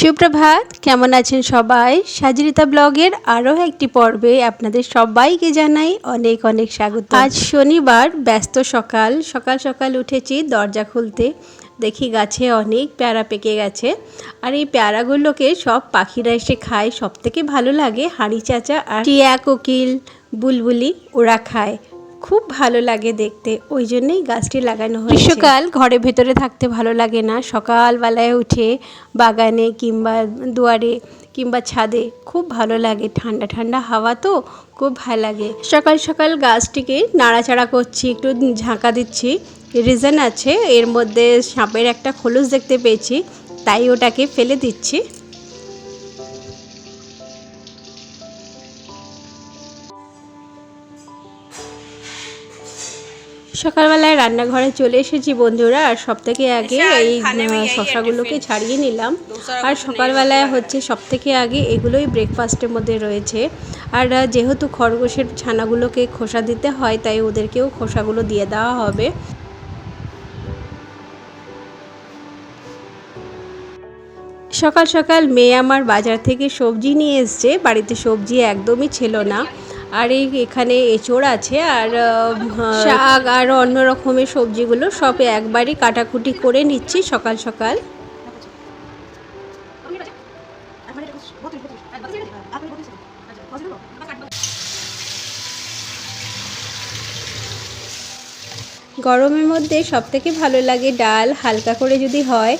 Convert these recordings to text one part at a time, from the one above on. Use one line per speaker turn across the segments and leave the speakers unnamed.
সুপ্রভাত, কেমন আছেন সবাই? সাজরিতা ব্লগের আরও একটি পর্বে আপনাদের সবাইকে জানাই অনেক অনেক স্বাগত। আজ শনিবার, ব্যস্ত সকাল। সকাল সকাল উঠেছি দরজা খুলতে। দেখি গাছে অনেক পেয়ারা পেকে গেছে। আর এই পেয়ারাগুলোকে সব পাখিরা এসে খায়। সব থেকে ভালো লাগে হাঁড়ি চাচা আর টিয়া কোকিল, বুলবুলি, ওরা খায়। খুব ভালো লাগে দেখতে, ওই জন্যই গাছটি লাগানো হয় গ্রীষ্মকাল ঘরে ভেতরে থাকতে ভালো লাগে না, সকালবেলায় উঠে বাগানে কিংবা দুয়ারে কিংবা ছাদে খুব ভালো লাগে। ঠান্ডা ঠান্ডা হাওয়া তো খুব ভালো লাগে। সকাল সকাল গাছটিকে নাড়াচাড়া করছি, একটু ঝাঁকা দিচ্ছি। রিজন আছে, এর মধ্যে সাপের একটা খোলস দেখতে পেয়েছি, তাই ওটাকে ফেলে দিচ্ছি। সকালবেলায় রান্নাঘরে চলে এসেছি বন্ধুরা আর সব থেকে আগে এই শশাগুলোকে ছাড়িয়ে নিলাম। আর সকালবেলায় হচ্ছে সব থেকে আগে এগুলোই ব্রেকফাস্টের মধ্যে রয়েছে। আর যেহেতু খরগোশের ছানাগুলোকে খোসা দিতে হয় তাই ওদেরকেও খোসাগুলো দিয়ে দেওয়া হবে। সকাল সকাল মেয়ে আমার বাজার থেকে সবজি নিয়ে এসছে। বাড়িতে সবজি একদমই ছিল না। আর এই এখানে এঁচোড় আছে আর শাক আর অন্য রকমের সবজিগুলো সব একবারই কাটাকুটি করে নিচ্ছি সকাল সকাল। গরমের মধ্যে সবথেকে ভালো লাগে ডাল, হালকা করে যদি হয়।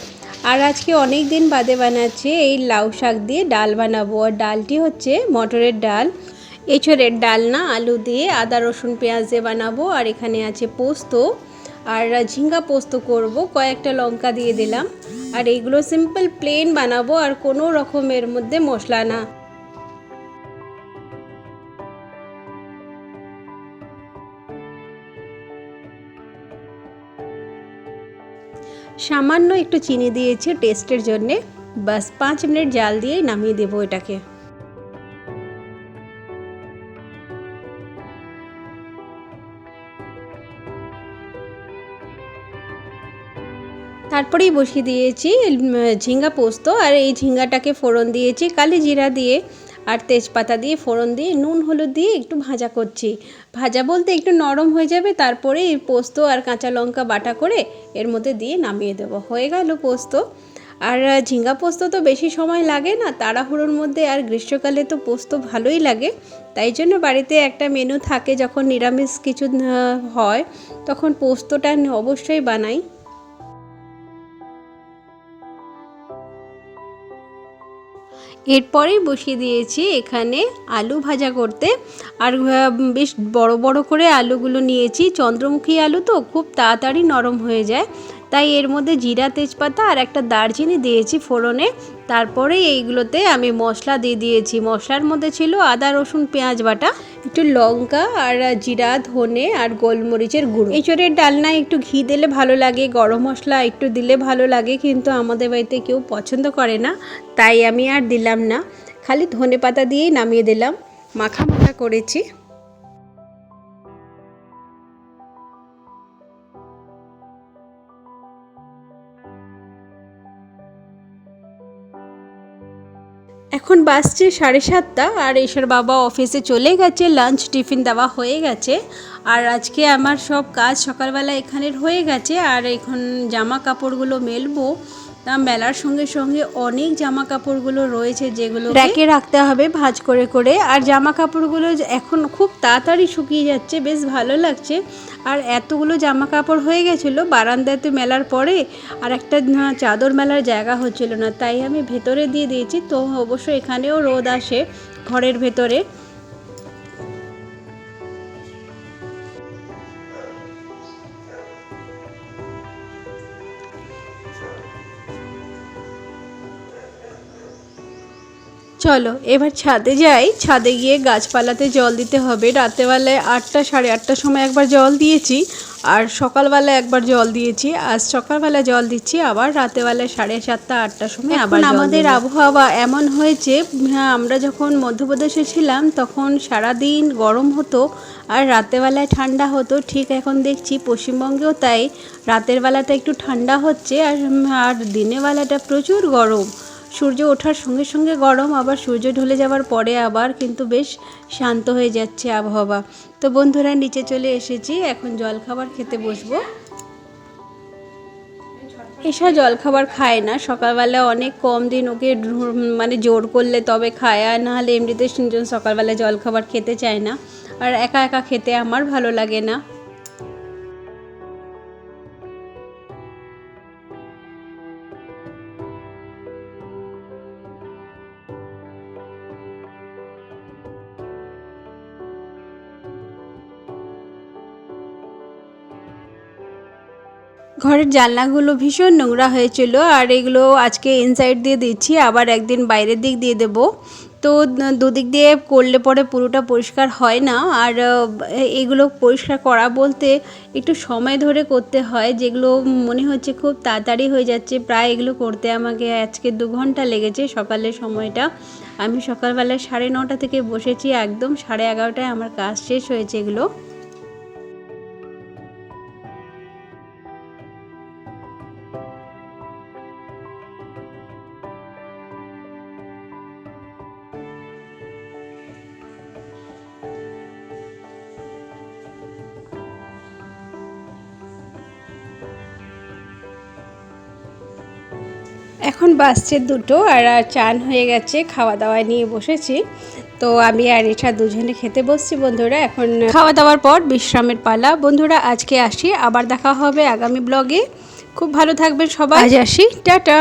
আর আজকে অনেক দিন বাদে বানাচ্ছি এই লাউ শাক দিয়ে ডাল বানাবো। আর ডালটি হচ্ছে মটরের ডাল। এঁচড়ের ডালনা, আলু দিয়ে আদা, রসুন, পেঁয়াজ দিয়ে বানাবো, আর এখানে আছে পোস্ত। আর ঝিঙ্গা পোস্ত করব, কয়েকটা লঙ্কা দিয়ে দিলাম। আর এইগুলো সিম্পল প্লেন বানাবো, আর কোনো রকমের মধ্যে মশলা না। সামান্য একটু চিনি দিয়েছি টেস্টের জন্যে। বাস পাঁচ মিনিট জাল দিয়েই নামিয়ে দেবো এটাকে। তারপরেই বসিয়ে দিয়েছি ঝিঙ্গা পোস্ত। আর এই ঝিঙ্গাটাকে ফোড়ন দিয়েছি, কালি জিরা দিয়ে আর তেজপাতা দিয়ে ফোড়ন দিয়ে, নুন, হলুদ দিয়ে একটু ভাজা করছি। ভাজা বলতে একটু নরম হয়ে যাবে, তারপরে এই পোস্ত আর কাঁচা লঙ্কা বাটা করে এর মধ্যে দিয়ে নামিয়ে দেবো। হয়ে গেল পোস্ত। আর ঝিঙ্গা পোস্ত তো বেশি সময় লাগে না, তাড়াহুড়োর মধ্যে আর গ্রীষ্মকালে তো পোস্ত ভালোই লাগে। তাই জন্য বাড়িতে একটা মেনু থাকে, যখন নিরামিষ কিছু হয়, তখন পোস্তটা অবশ্যই বানাই। এরপরেই বসিয়ে দিয়েছি এখানে আলু ভাজা করতে। আর বেশ বড় বড় করে আলুগুলো নিয়েছি। চন্দ্রমুখী আলু তো খুব তাড়াতাড়ি নরম হয়ে যায়। তাই এর মধ্যে জিরা তেজপাতা আর একটা দারচিনি দিয়েছি ফোড়নে। তারপরে এইগুলোতে আমি মশলা দিয়ে দিয়েছি। মশলার মধ্যে ছিল আদা, রসুন, পেঁয়াজ বাটা। একটু লঙ্কা আর জিরা, ধনে আর গোলমরিচের গুঁড়ো। এঁচড়ের ডালনায় একটু ঘি দিলে ভালো লাগে, গরম মশলা একটু দিলে ভালো লাগে, কিন্তু আমাদের বাড়িতে কেউ পছন্দ করে না, তাই আমি আর দিলাম না। খালি ধনে পাতা দিয়েই নামিয়ে দিলাম। মাখা মাখা করেছি। এখন বাসছে সাড়ে সাতটা আর এসার বাবা অফিসে চলে গেছে লাঞ্চ টিফিন দেওয়া হয়ে গেছে। আর আজকে আমার সব কাজ সকালবেলা এখানের হয়ে গেছে, আর এখন জামা কাপড়গুলো মেলবো। তা মেলার সঙ্গে সঙ্গে অনেক জামা কাপড়গুলো রয়েছে যেগুলো র্যাকে রাখতে হবে ভাঁজ করে করে। আর জামা কাপড়গুলো এখন খুব তাড়াতাড়ি শুকিয়ে যাচ্ছে, বেশ ভালো লাগছে। আর এতগুলো জামা কাপড় হয়ে গেছিল বারান্দাতে মেলার পরে, আর একটা চাদর মেলার জায়গা হচ্ছিল না। তাই আমি ভেতরে দিয়ে দিয়েছি। তো অবশ্য এখানেও রোদ আসে ঘরের ভেতরে। চলো এবার ছাদে যাই। ছাদে গিয়ে গাছপালাতে জল দিতে হবে। রাতেবেলায় আটটা সাড়ে আটটার সময় একবার জল দিয়েছি আর সকালবেলা একবার জল দিয়েছি। আজ সকালবেলা জল দিচ্ছি আবার রাতেবেলায় সাড়ে সাতটা আটটার সময় আবার আমাদের আবহাওয়া এমন হয়েছে হ্যাঁ আমরা যখন মধ্যপ্রদেশে ছিলাম তখন সারাদিন গরম হতো আর রাতেবেলায় ঠান্ডা হতো। ঠিক এখন দেখছি পশ্চিমবঙ্গেও তাই। রাতের বেলাটা একটু ঠান্ডা হচ্ছে আর আর দিনের বেলাটা প্রচুর গরম। সূর্য ওঠার সঙ্গে সঙ্গে গরম, আবার সূর্য ঢলে যাওয়ার পরে আবার কিন্তু বেশ শান্ত হয়ে যাচ্ছে আবহাওয়া। তো বন্ধুরা, নিচে চলে এসেছি। এখন জলখাবার খেতে বসবো। এসা জলখাবার খায় না। সকালবেলা অনেক কম দিন ওকে মানে জোর করলে তবে খায়। আর নাহলে এমনিতে সকালবেলা জলখাবার খেতে চায় না। আর একা একা খেতে আমার ভালো লাগে না। ঘরের জানলাগুলো ভীষণ নোংরা হয়েছিল আর এগুলো আজকে ইনসাইড দিয়ে দিচ্ছি, আবার একদিন বাইরের দিক দিয়ে দেবো। তো দুদিক দিয়ে করলে পরে পুরোটা পরিষ্কার হয় না। আর এগুলো পরিষ্কার করা বলতে একটু সময় ধরে করতে হয়, যেগুলো মনে হচ্ছে খুব তাড়াতাড়ি হয়ে যাচ্ছে। প্রায় এগুলো করতে আমাকে আজকে দু ঘণ্টা লেগেছে সকালের সময়টা। আমি সকালবেলা সাড়ে নটা থেকে বসেছি, একদম সাড়ে এগারোটায় আমার কাজ শেষ হয়েছে এগুলো। এখন বাসছে দুটো আর চান হয়ে গেছে, খাওয়া দাওয়া নিয়ে বসেছি। তো আমি আর এটা দুজনে খেতে বসছি বন্ধুরা, এখন খাওয়া দাওয়ার পর বিশ্রামের পালা। বন্ধুরা, আজকে আসি, আবার দেখা হবে আগামী ব্লগে। খুব ভালো থাকবেন সবাই। আজ আসি, টাটা।